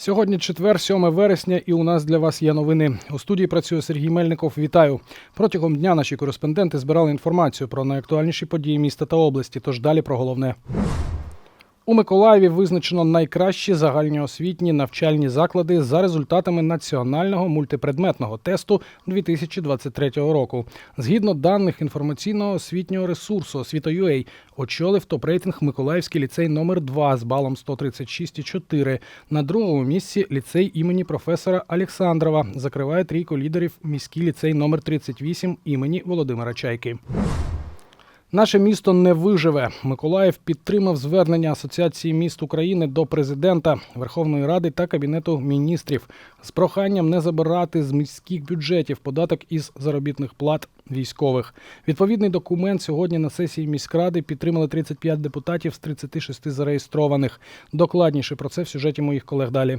Сьогодні четвер, 7 вересня, і у нас для вас є новини. У студії працює Сергій Мельников. Вітаю. Протягом дня наші кореспонденти збирали інформацію про найактуальніші події міста та області. Тож далі про головне. У Миколаєві визначено найкращі загальноосвітні навчальні заклади за результатами національного мультипредметного тесту 2023 року. Згідно даних інформаційного освітнього ресурсу «Освіта.UA», очолив топ-рейтинг Миколаївський ліцей номер 2 з балом 136,4. На другому місці ліцей імені професора Олександрова. Закриває трійку лідерів міський ліцей номер 38 імені Володимира Чайки. Наше місто не виживе. Миколаїв підтримав звернення Асоціації міст України до президента Верховної Ради та Кабінету міністрів з проханням не забирати з міських бюджетів податок із заробітних плат військових. Відповідний документ сьогодні на сесії міськради підтримали 35 депутатів з 36 зареєстрованих. Докладніше про це в сюжеті моїх колег далі.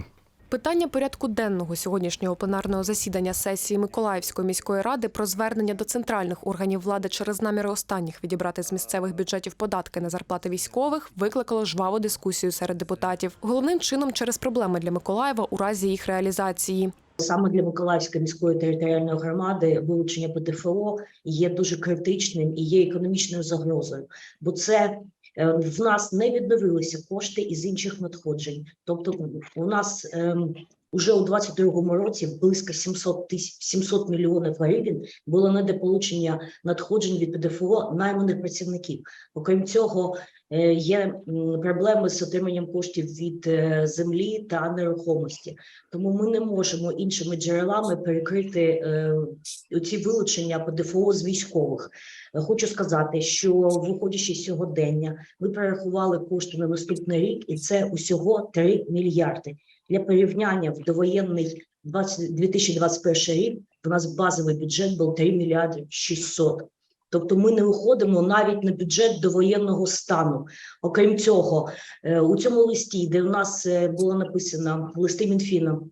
Питання порядку денного сьогоднішнього пленарного засідання сесії Миколаївської міської ради про звернення до центральних органів влади через наміри останніх відібрати з місцевих бюджетів податки на зарплати військових викликало жваву дискусію серед депутатів. Головним чином через проблеми для Миколаєва у разі їх реалізації. Саме для Миколаївської міської територіальної громади вилучення ПДФО є дуже критичним і є економічною загрозою, бо це в нас не відновилися кошти із інших надходжень. Тобто, у нас ем, уже у 22-му році близько 700 тисяч 700 мільйонів гривень було недополучення надходжень від ПДФО найманих працівників. Окрім цього, е, є проблеми з отриманням коштів від е, землі та нерухомості. Тому ми не можемо іншими джерелами перекрити е, ці вилучення ПДФО з військових. Е, Хочу сказати, що виходячи з сьогодення, ми перерахували кошти на наступний рік, і це усього 3 мільярди. Для порівняння в довоєнний 20, 2021 рік у нас базовий бюджет був 3 мільярди 600. Тобто ми не виходимо навіть на бюджет до воєнного стану. Окрім цього, е, у цьому листі, де в нас була було написано листи Мінфіном,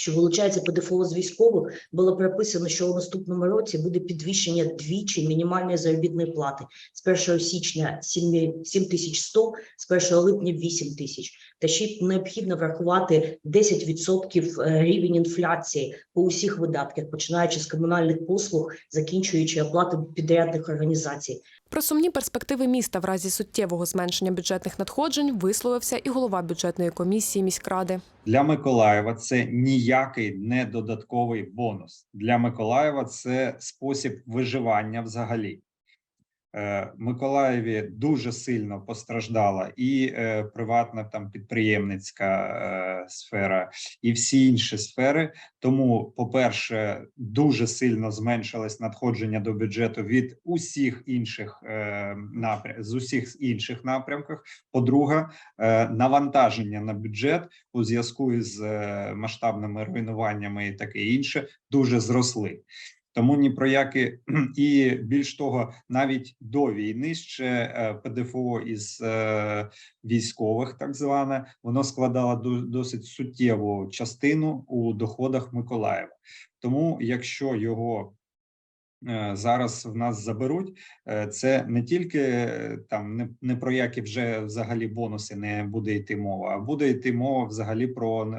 що вилучається ПДФО з військових, було прописано, що у наступному році буде підвищення двічі мінімальної заробітної плати з 1 січня 7 7100, з 1 липня 8 тисяч. Та ще необхідно врахувати 10% е, рівень інфляції по усіх видатках, починаючи з комунальних послуг, закінчуючи оплати підрядних організацій. Про сумні перспективи міста в разі суттєвого зменшення бюджетних надходжень висловився і голова бюджетної комісії міськради. Для Миколаєва це ніякий не додатковий бонус. Для Миколаєва це спосіб виживання взагалі. Е, Миколаєві дуже сильно постраждала і е, приватна там підприємницька е, сфера, і всі інші сфери. Тому, по-перше, дуже сильно зменшилось надходження до бюджету від усіх інших е, напрям з усіх інших напрямках. По-друге, е, навантаження на бюджет у зв'язку із е, масштабними руйнуваннями і таке інше дуже зросли. Тому ні про які і більш того, навіть до війни ще е, ПДФО із е, військових, так зване, воно складало до- досить суттєву частину у доходах Миколаєва. Тому, якщо його е, зараз в нас заберуть, це не тільки там не, не про які вже взагалі бонуси не буде йти мова, а буде йти мова взагалі про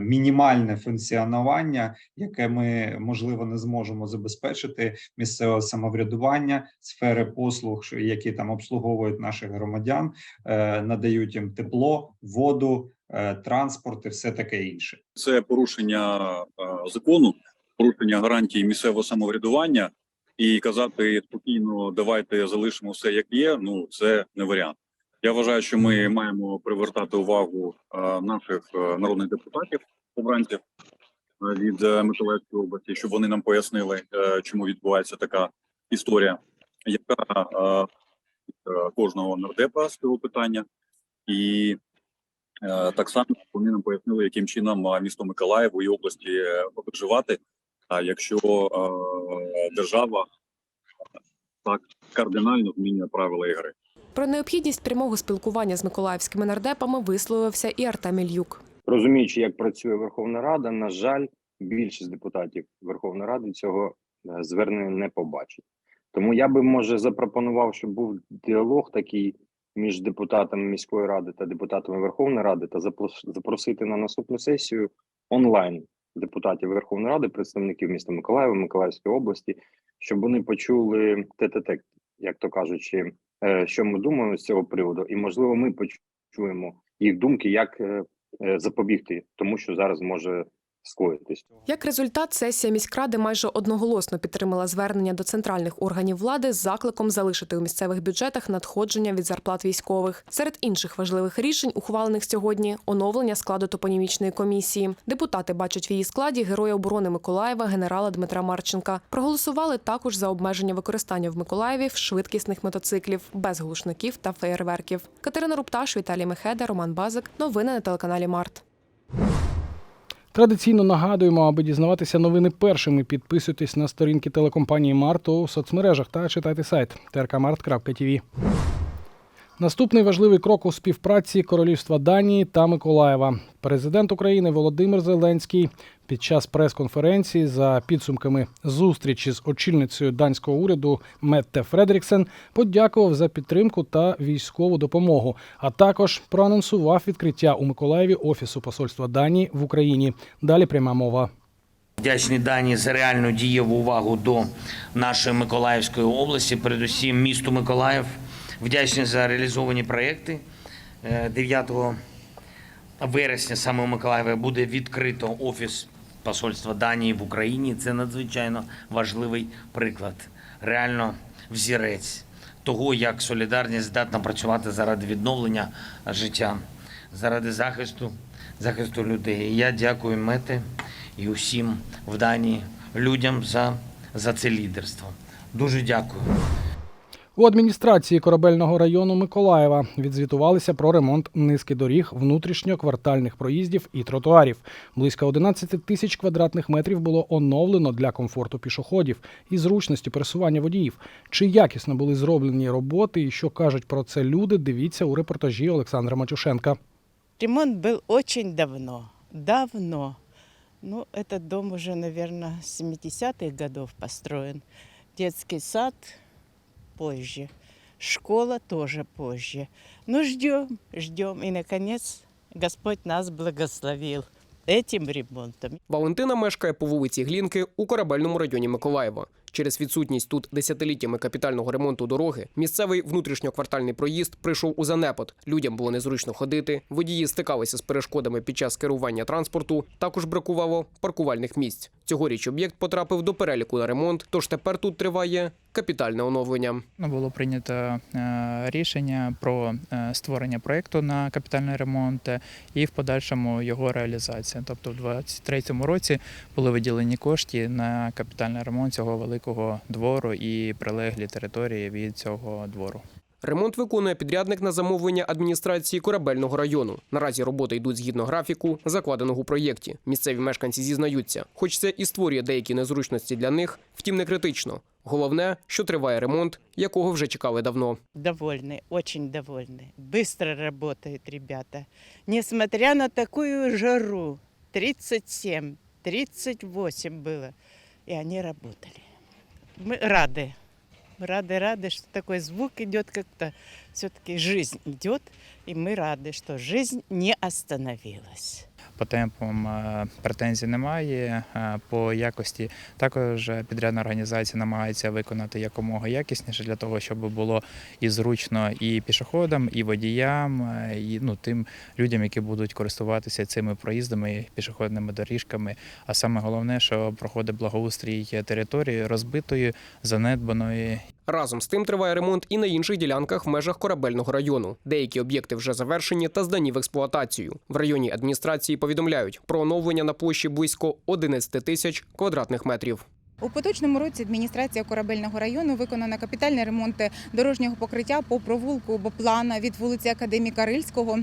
мінімальне функціонування, яке ми можливо не зможемо забезпечити місцевого самоврядування, сфери послуг, які там обслуговують наших громадян, е, надають їм тепло, воду, е, транспорт і все таке інше. це порушення е, закону, порушення гарантій місцевого самоврядування, і казати спокійно, давайте залишимо все як є. Ну це не варіант. Я вважаю, що ми маємо привертати увагу е, наших е, народних депутатів обранців е, від Миколаївської області, щоб вони нам пояснили, чому відбувається така історія, яка кожного нардепа з цього питання, і Так само вони нам пояснили, яким чином місто Миколаїв і області виживати, якщо держава так кардинально змінює правила ігри. Про необхідність прямого спілкування з миколаївськими нардепами висловився і Артем Ільюк. розуміючи, як працює Верховна Рада, на жаль, більшість депутатів Верховної Ради цього е, звернення не побачить. Тому я би може запропонував, щоб був діалог такий між депутатами міської ради та депутатами Верховної Ради та запросити на наступну сесію онлайн депутатів Верховної Ради, представників міста Миколаєва, Миколаївської області, щоб вони почули тет-а-тет, як то кажучи, що ми думаємо з цього приводу, і можливо, ми почуємо їх думки, як е, е, запобігти тому, що зараз може скоїтись. Як результат, сесія міськради майже одноголосно підтримала звернення до центральних органів влади з закликом залишити у місцевих бюджетах надходження від зарплат військових. Серед інших важливих рішень, ухвалених сьогодні, оновлення складу топонімічної комісії. Депутати бачать в її складі героя оборони Миколаєва генерала Дмитра Марченка. Проголосували також за обмеження використання в Миколаєві швидкісних мотоциклів без глушників та феєрверків. Катерина Рупташ, Віталій Мехеда, Роман Базик. Новини на телеканалі Март. Традиційно нагадуємо, аби дізнаватися новини першими, підписуйтесь на сторінки телекомпанії Март у соцмережах та читайте сайт trkmart.tv. Наступний важливий крок у співпраці Королівства Данії та Миколаєва. Президент України Володимир Зеленський під час прес-конференції за підсумками зустрічі з очільницею данського уряду Метте Фредріксен подякував за підтримку та військову допомогу, а також проанонсував відкриття у Миколаєві офісу посольства Данії в Україні. Далі пряма мова. Вдячні Дані за реальну дієву увагу до нашої Миколаївської області, передусім місту Миколаїв. Вдячні за реалізовані проекти. Е, 9 вересня саме у Миколаєві буде відкрито офіс посольства Данії в Україні. Це надзвичайно важливий приклад, реально взірець того, як солідарність здатна працювати заради відновлення життя, заради захисту, захисту людей. Я дякую Мети і усім в Данії людям за, за це лідерство. Дуже дякую. У адміністрації корабельного району Миколаєва відзвітувалися про ремонт низки доріг внутрішньоквартальних проїздів і тротуарів. Близько 11 тисяч квадратних метрів було оновлено для комфорту пішоходів і зручності пересування водіїв. Чи якісно були зроблені роботи і що кажуть про це люди? Дивіться у репортажі Олександра Матюшенка. Ремонт был очень давно, давно. Ну, этот дом уже, наверное, с 70-х годов построен. Детский сад позже, школа тоже позже. Ну, ждем, ждем. И, наконец, Господь нас благословил этим ремонтом. Валентина мешкає по вулиці Глінки у корабельному районі Миколаєва. Через відсутність тут десятиліттями капітального ремонту дороги місцевий внутрішньоквартальний проїзд прийшов у занепад. Людям було незручно ходити, водії стикалися з перешкодами під час керування транспорту. Також бракувало паркувальних місць. Цьогоріч об'єкт потрапив до переліку на ремонт, тож тепер тут триває капітальне оновлення. Ну, Було прийнято е, рішення про е, створення проєкту на капітальний ремонт е, і в подальшому його реалізація. Тобто, в 2023 році були виділені кошти на капітальний ремонт цього великого двору і прилеглі території від цього двору. Ремонт виконує підрядник на замовлення адміністрації корабельного району. Наразі роботи йдуть згідно графіку, закладеного у проєкті. Місцеві мешканці зізнаються, хоч це і створює деякі незручності для них, втім не критично. Головне, що триває ремонт, якого вже чекали давно. Довольны, очень довольны. Быстро работают ребята. Несмотря на такую жару, 37, 38 было, и они работали. Мы рады. Рады, рады, что такой звук идет как-то. Все-таки жизнь идет, и мы рады, что жизнь не остановилась. По темпам е, претензій немає. е, По якості також підрядна організація намагається виконати якомога якісніше для того, щоб було і зручно і пішоходам, і водіям, е, і ну тим людям, які будуть користуватися цими проїздами, пішохідними доріжками. А саме головне, що проходить благоустрій території розбитої, занедбаної Разом з тим триває ремонт і на інших ділянках в межах корабельного району. Деякі об'єкти вже завершені та здані в експлуатацію. В районі адміністрації повідомляють про оновлення на площі близько 11 тисяч квадратних метрів. У поточному році адміністрація корабельного району виконана капітальний ремонт дорожнього покриття по провулку Боплана від вулиці Академіка Рильського.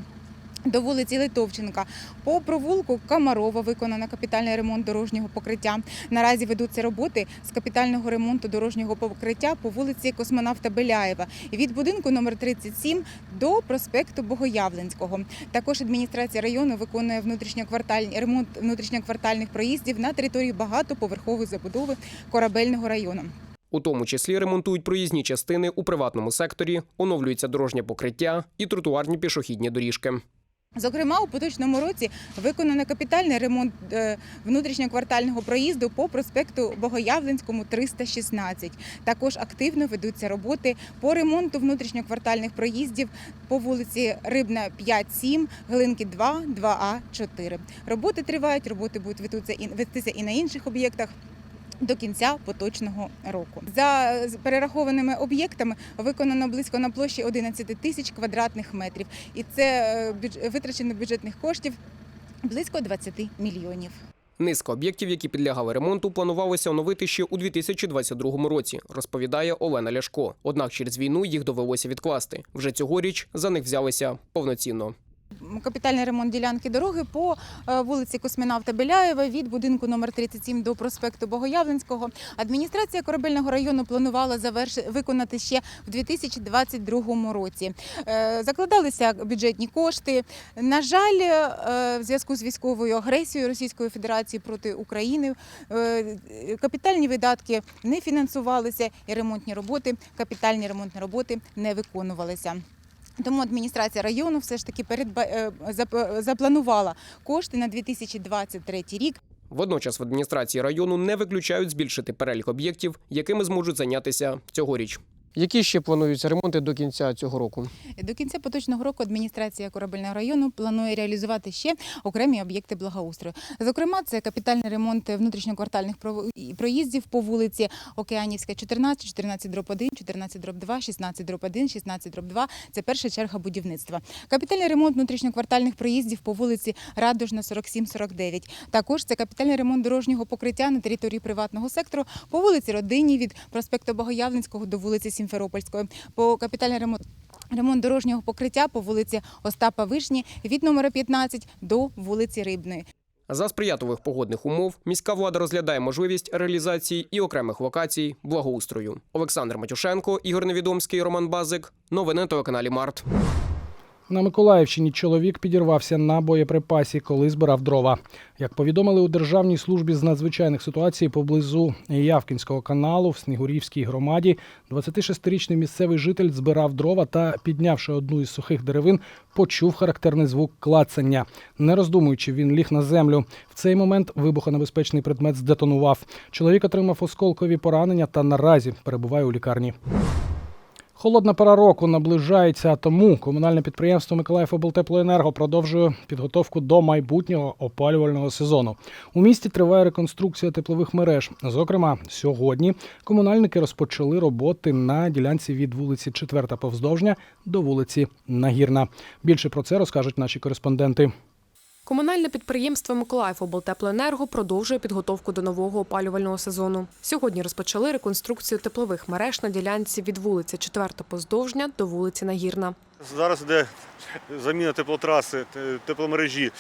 До вулиці Литовченка по провулку Камарова виконано капітальний ремонт дорожнього покриття. Наразі ведуться роботи з капітального ремонту дорожнього покриття по вулиці Космонавта Беляєва від будинку номер 37 до проспекту Богоявленського. Також адміністрація району виконує внутрішньоквартальний ремонт внутрішньоквартальних проїздів на території багатоповерхової забудови корабельного району. У тому числі ремонтують проїзні частини у приватному секторі, оновлюється дорожнє покриття і тротуарні пішохідні доріжки. Зокрема, у поточному році виконано капітальний ремонт е, внутрішньоквартального проїзду по проспекту Богоявленському 316. Також активно ведуться роботи по ремонту внутрішньоквартальних проїздів по вулиці Рибна 5-7, Глинки 2, 2А 4. Роботи тривають, роботи будуть вестися і на інших об'єктах. До кінця поточного року за перерахованими об'єктами виконано близько на площі 11 тисяч квадратних метрів, і це е, витрачено бюджетних коштів близько 20 мільйонів. Низка об'єктів, які підлягали ремонту, планувалося оновити ще у 2022 році, розповідає Олена Ляшко. Однак через війну їх довелося відкласти. Вже цьогоріч за них взялися повноцінно. Капітальний ремонт ділянки дороги по е, вулиці Космінавта Беляєва від будинку номер 37 до проспекту Богоявленського. Адміністрація корабельного району планувала завершити виконати ще в 2022 році. Е, Закладалися бюджетні кошти. На жаль, е, в зв'язку з військовою агресією Російської Федерації проти України капітальні видатки не фінансувалися і ремонтні роботи, капітальні ремонтні роботи не виконувалися. Тому адміністрація району все ж таки передба... е, зап- запланувала кошти на 2023 рік. Водночас в адміністрації району не виключають збільшити перелік об'єктів, якими зможуть зайнятися цьогоріч. Які ще плануються ремонти до кінця цього року? До кінця поточного року адміністрація корабельного району планує реалізувати ще окремі об'єкти благоустрою. Зокрема, це капітальний ремонт внутрішньоквартальних проїздів по вулиці Океанівська, 14, 14 дроб 1, 14 дроб 2, 16 дроб 1, 16 дроб 2. Це перша черга будівництва. Капітальний ремонт внутрішньоквартальних проїздів по вулиці Радужна, 47-49. Також це капітальний ремонт дорожнього покриття на території приватного сектору по вулиці Родині від проспекту Богоявленського до вулиці Сімферопольської. По капітальний ремонт Ремонт дорожнього покриття по вулиці Остапа Вишні від номера 15 до вулиці Рибної. За сприятливих погодних умов міська влада розглядає можливість реалізації і окремих локацій благоустрою. Олександр Матюшенко, Ігор Невідомський, Роман Базик. Новини на телеканалі Март. На Миколаївщині чоловік підірвався на боєприпасі, коли збирав дрова. Як повідомили у Державній службі з надзвичайних ситуацій поблизу Явкінського каналу в Снігурівській громаді, 26-річний місцевий житель збирав дрова та, піднявши одну із сухих деревин, почув характерний звук клацання. Не роздумуючи, він ліг на землю. В цей момент вибухонебезпечний предмет здетонував. Чоловік отримав осколкові поранення та наразі перебуває у лікарні. Холодна пора року наближається, тому комунальне підприємство Миколаївоблтеплоенерго продовжує підготовку до майбутнього опалювального сезону. У місті триває реконструкція теплових мереж. Зокрема, сьогодні комунальники розпочали роботи на ділянці від вулиці 4 Повздовжня до вулиці Нагірна. Більше про це розкажуть наші кореспонденти. Комунальне підприємство Миколаївоблтеплоенерго продовжує підготовку до нового опалювального сезону. Сьогодні розпочали реконструкцію теплових мереж на ділянці від вулиці 4 Поздовжня до вулиці Нагірна. Зараз йде заміна теплотраси, тепломережі.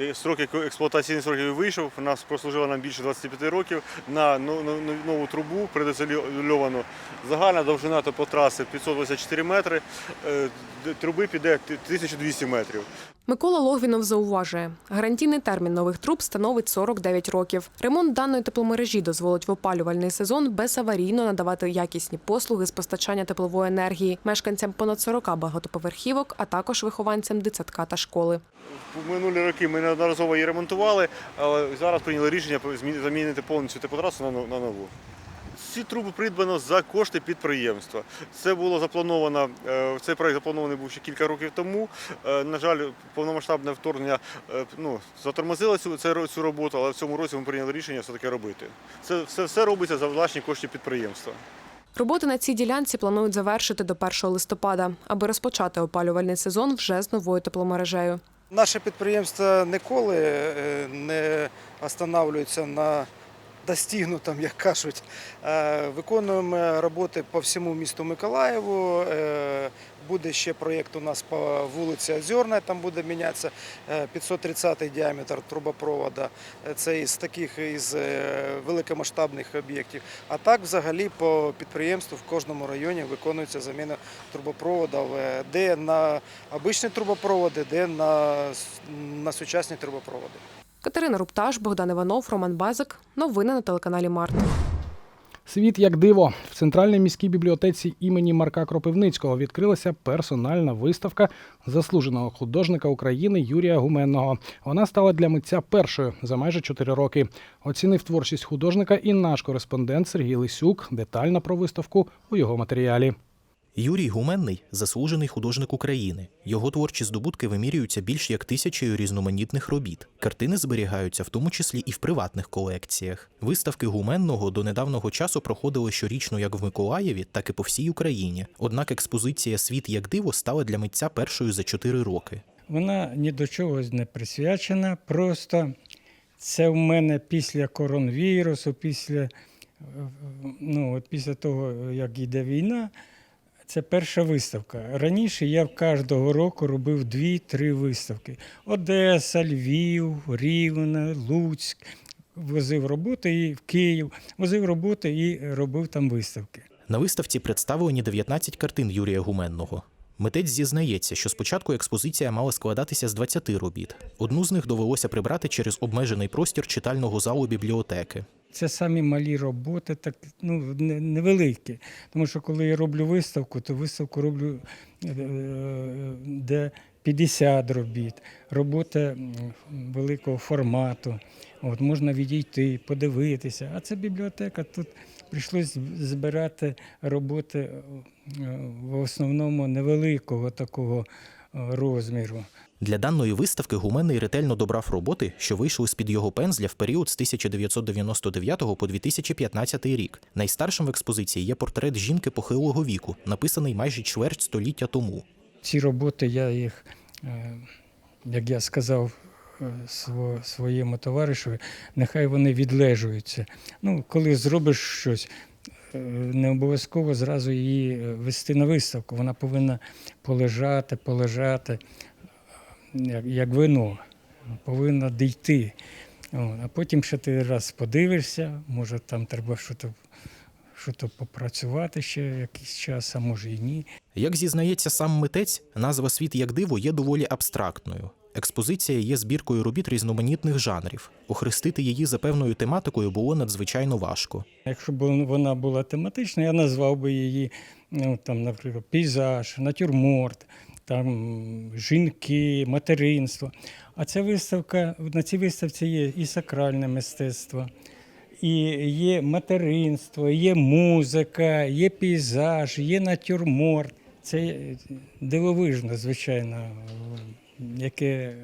І Сроки експлуатаційні сроки вийшов. У нас прослужила нам більше 25 років на но- но- но- нову трубу предоцельовану. Загальна довжина теплотраси 524 метри. Е, Труби піде 1200 метрів. Микола Логвінов зауважує, гарантійний термін нових труб становить 49 років. Ремонт даної тепломережі дозволить в опалювальний сезон безаварійно надавати якісні послуги з постачання теплової енергії мешканцям понад 40 багатоповерхівок, а також вихованцям дитсадка та школи. В минулі роки ми неодноразово її ремонтували, але зараз прийняли рішення замінити повністю теплотрасу на нову. Ці труби придбано за кошти підприємства. Це було заплановано. е, Цей проект запланований був ще кілька років тому. Е, На жаль, повномасштабне вторгнення е, ну, затормозило цю, цю роботу, але в цьому році ми прийняли рішення все таки робити. Це все, все робиться за власні кошти підприємства. Роботи на цій ділянці планують завершити до 1 листопада, аби розпочати опалювальний сезон вже з новою тепломережею. Наше підприємство ніколи е, не останавливається на достигнутому, як кажуть. Е, Виконуємо роботи по всьому місту Миколаєву. Е, Буде ще проєкт у нас по вулиці Озерна, там буде мінятися е, 530 діаметр трубопровода. Е, Це із таких із е, великомасштабних об'єктів. А так, взагалі, по підприємству в кожному районі виконується заміна трубопроводів, е, де на обичні трубопроводи, де на, на сучасні трубопроводи. Катерина Рупташ, Богдан Іванов, Роман Базик. Новини на телеканалі Март. Світ як диво в центральній міській бібліотеці імені Марка Кропивницького відкрилася персональна виставка заслуженого художника України Юрія Гуменного. Вона стала для митця першою за майже чотири роки. Оцінив творчість художника і наш кореспондент Сергій Лисюк. Детально про виставку у його матеріалі. Юрій Гуменний заслужений художник України. Його творчі здобутки вимірюються більш як тисячею різноманітних робіт. Картини зберігаються в тому числі і в приватних колекціях. Виставки гуменного до недавнього часу проходили щорічно як в Миколаєві, так і по всій Україні. Однак експозиція Світ як диво стала для митця першою за чотири роки. Вона ні до чого не присвячена. Просто це в мене після коронавірусу, після, ну, от після того, як йде війна. Це перша виставка. Раніше я кожного року робив дві-три виставки: Одеса, Львів, Рівне, Луцьк. Возив роботи і в Київ, возив роботи і робив там виставки. На виставці представлені 19 картин Юрія Гуменного. Митець зізнається, що спочатку експозиція мала складатися з 20 робіт. Одну з них довелося прибрати через обмежений простір читального залу бібліотеки. Це самі малі роботи, так ну невеликі. Тому що коли я роблю виставку, то виставку роблю е, де 50 робіт, робота великого формату. От можна відійти, подивитися. А це бібліотека. Тут прийшлось збирати роботи е, в основному невеликого такого е, розміру. Для даної виставки Гуменний ретельно добрав роботи, що вийшли з-під його пензля в період з 1999 по 2015 рік. Найстаршим в експозиції є портрет жінки похилого віку, написаний майже чверть століття тому. Ці роботи я їх, е, як я сказав своєму товаришеві, нехай вони відлежуються. Ну, коли зробиш щось, е, не обов'язково зразу її е, вести на виставку. Вона повинна полежати, полежати, як, як вино, повинна дійти. А потім ще ти раз подивишся, може там треба щось, щось попрацювати ще якийсь час, а може і ні. Як зізнається сам митець, назва Світ як диво є доволі абстрактною. Експозиція є збіркою робіт різноманітних жанрів. Охрестити її за певною тематикою було надзвичайно важко. Якщо б вона була тематична, я назвав би її, ну там, наприклад, пейзаж, натюрморт, там жінки, материнство. А ця виставка, на цій виставці є і сакральне мистецтво, і є материнство, є музика, є пейзаж, є натюрморт. Це дивовижно, звичайно, яке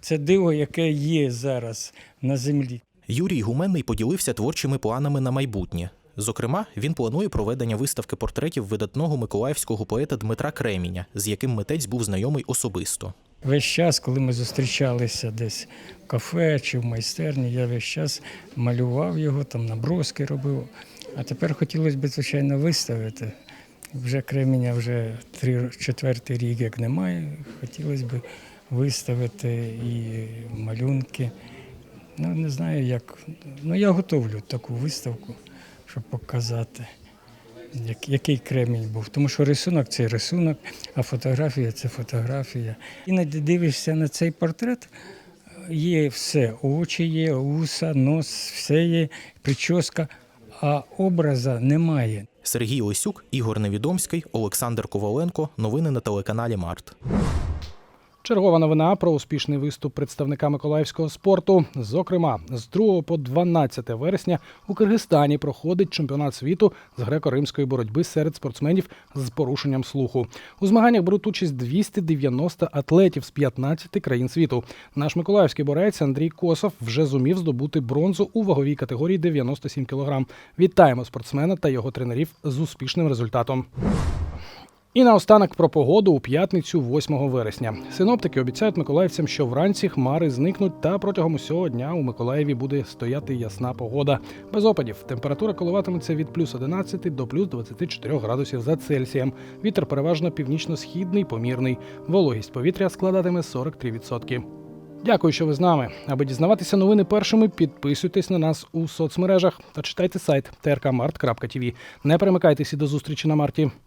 це диво, яке є зараз на землі. Юрій Гуменний поділився творчими планами на майбутнє. Зокрема, він планує проведення виставки портретів видатного миколаївського поета Дмитра Креміня, з яким митець був знайомий особисто. Весь час, коли ми зустрічалися десь в кафе чи в майстерні, я весь час малював його, там наброски робив. А тепер хотілося б, звичайно, виставити. Вже Кременя вже три, четвертий рік як немає. Хотілося б виставити і малюнки. Ну, не знаю, як. Ну, я готовлю таку виставку, щоб показати, як, який кремінь був. Тому що рисунок це рисунок, а фотографія це фотографія. Іноді дивишся на цей портрет, є все, очі є, уса, нос, все є, прическа, а образа немає. Сергій Лисюк, Ігор Невідомський, Олександр Коваленко. Новини на телеканалі Март. Чергова новина про успішний виступ представника миколаївського спорту. Зокрема, з 2 по 12 вересня у Киргизстані проходить чемпіонат світу з греко-римської боротьби серед спортсменів з порушенням слуху. У змаганнях беруть участь 290 атлетів з 15 країн світу. Наш миколаївський борець Андрій Косов вже зумів здобути бронзу у ваговій категорії 97 кг. Вітаємо спортсмена та його тренерів з успішним результатом. І наостанок про погоду у п'ятницю, 8 вересня. Синоптики обіцяють миколаївцям, що вранці хмари зникнуть, та протягом усього дня у Миколаєві буде стояти ясна погода. Без опадів температура коливатиметься від плюс 11 до плюс 24 градусів за Цельсієм. Вітер переважно північно-східний, помірний. Вологість повітря складатиме 43%. Дякую, що ви з нами. Аби дізнаватися новини першими, підписуйтесь на нас у соцмережах та читайте сайт trkmart.tv. Не перемикайтеся до зустрічі на марті.